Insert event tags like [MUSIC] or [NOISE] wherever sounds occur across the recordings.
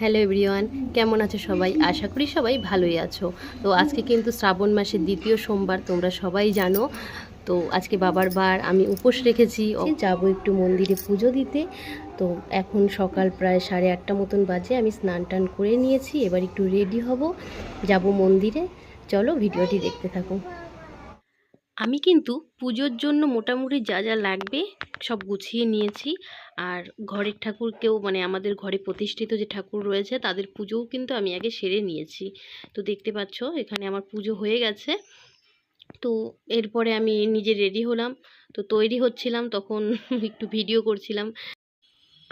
Hello everyone, কেমন আছো সবাই? আশা করি সবাই ভালোই আছো। তো আজকে কিন্তু শ্রাবণ মাসের দ্বিতীয় সোমবার, তোমরা সবাই জানো। তো আজকে বাবার বার, আমি উপোস রেখেছি। যাব একটু মন্দিরে পুজো দিতে। তো এখন সকাল প্রায় সাড়ে আটটা মতন বাজে, আমি স্নান টান করে নিয়েছি। এবার একটু রেডি হব, যাব মন্দিরে। চলো ভিডিওটি দেখতে থাকো। আমি কিন্তু পুজোর জন্য মোটামুটি যা যা লাগবে সব গুছিয়ে নিয়েছি। আর ঘরের ঠাকুরকেও মানে আমাদের ঘরে প্রতিষ্ঠিত যে ঠাকুর রয়েছে, তাদের পুজোও কিন্তু আমি আগে সেরে নিয়েছি। তো দেখতে পাচ্ছ, এখানে আমার পুজো হয়ে গেছে। তো এরপরে আমি নিজে রেডি হলাম। তো তৈরি হচ্ছিলাম, তখন [LAUGHS] একটু ভিডিও করছিলাম।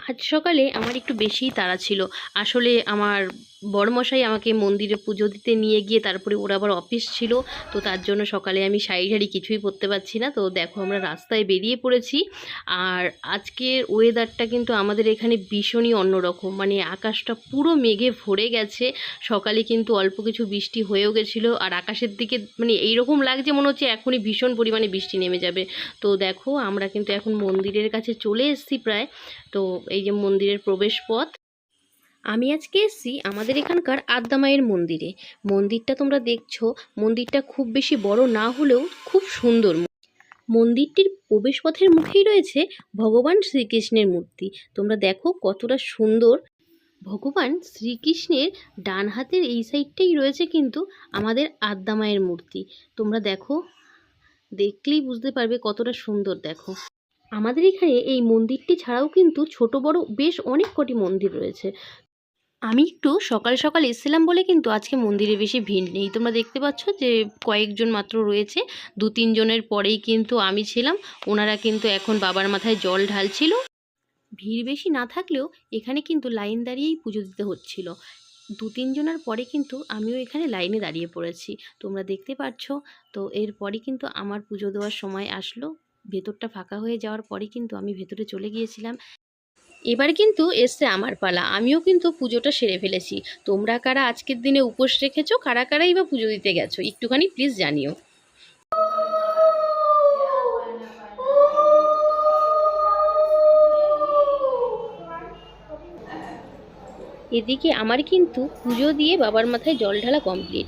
আজ সকালে আমার একটু বেশিই তাড়া ছিল। আসলে আমার বড়মশাই আমাকে মন্দিরে পুজো দিতে নিয়ে গিয়ে তারপরে ওর আবার অফিস ছিল, তো তার জন্য সকালে আমি শাড়ি ঠাড়ি কিছুই পরতে পারছি না। তো দেখো আমরা রাস্তায় বেরিয়ে পড়েছি। আর আজকের ওয়েদারটা কিন্তু আমাদের এখানে ভীষণই অন্যরকম। মানে আকাশটা পুরো মেঘে ভরে গেছে। সকালে কিন্তু অল্প কিছু বৃষ্টি হয়েও গেছিল। আর আকাশের দিকে মানে এইরকম লাগছে মনে হচ্ছে এখনই ভীষণ পরিমাণে বৃষ্টি নেমে যাবে। তো দেখো আমরা কিন্তু এখন মন্দিরের কাছে চলে এসেছি প্রায়। তো এই যে মন্দিরের প্রবেশ পথ আমি আজকে এসেছি আমাদের এখানকার আদ্দামায়ের মন্দিরে। মন্দিরটা তোমরা দেখছ, মন্দিরটা খুব বেশি বড় না হলেও খুব সুন্দর মন্দিরটির প্রবেশপথের মুখেই রয়েছে ভগবান শ্রীকৃষ্ণের মূর্তি। তোমরা দেখো কতটা সুন্দর। ভগবান শ্রীকৃষ্ণের ডান হাতের এই সাইডটাই রয়েছে কিন্তু আমাদের আদ্দামায়ের মূর্তি। তোমরা দেখো, দেখলেই বুঝতে পারবে কতটা সুন্দর, দেখো। আমাদের এখানে এই মন্দিরটি ছাড়াও কিন্তু ছোট, বড় বেশ অনেক কটি মন্দির রয়েছে। আমি একটু সকাল সকাল এসেছিলাম বলে কিন্তু আজকে মন্দিরে বেশি ভিড় নেই। তোমরা দেখতে পাচ্ছ যে কয়েকজন মাত্র রয়েছে। দু তিনজনের পরেই কিন্তু আমি ছিলাম। ওনারা কিন্তু এখন বাবার মাথায় জল ঢালছিল। ভিড় বেশি না থাকলেও এখানে কিন্তু লাইন দাঁড়িয়েই পুজো দিতে হচ্ছিল। দু তিনজনের পরে কিন্তু আমিও এখানে লাইনে দাঁড়িয়ে পড়েছি। তোমরা দেখতে পাচ্ছ তো এরপরে কিন্তু আমার পুজো দেওয়ার সময় আসলো। ভেতরটা ফাঁকা হয়ে যাওয়ার পরে কিন্তু আমি ভেতরে চলে গিয়েছিলাম। এবার কিন্তু এসছে আমার পালা। আমিও কিন্তু পুজোটা সেরে ফেলেছি। তোমরা কারা আজকের দিনে উপোস রেখেছো, কারা কারাই বা পুজো দিতে গেছো, একটুখানি প্লিজ জানিও। এদিকে আমার কিন্তু পুজো দিয়ে বাবার মাথায় জল ঢালা কমপ্লিট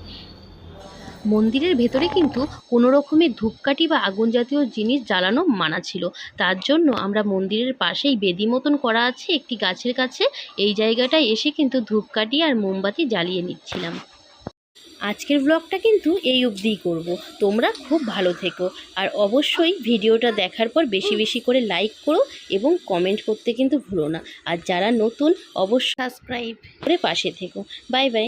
মন্দিরের ভেতরে কিন্তু কোনো রকমের ধূপকাঠি বা আগুন জাতীয় জিনিস জ্বালানো মানা ছিল। তার জন্য আমরা মন্দিরের পাশেই বেদি মতন করা আছে একটি গাছের কাছে। এই জায়গাটায় এসে কিন্তু ধূপকাঠি আর মোমবাতি জ্বালিয়ে নিচ্ছিলাম। আজকের ব্লগটা কিন্তু এই অবধিই করব। তোমরা খুব ভালো থেকো। আর অবশ্যই ভিডিওটা দেখার পর বেশি বেশি করে লাইক করো এবং কমেন্ট করতে কিন্তু ভুলো না। আর যারা নতুন অবশ্যই সাবস্ক্রাইব করে পাশে থেকো। Bye bye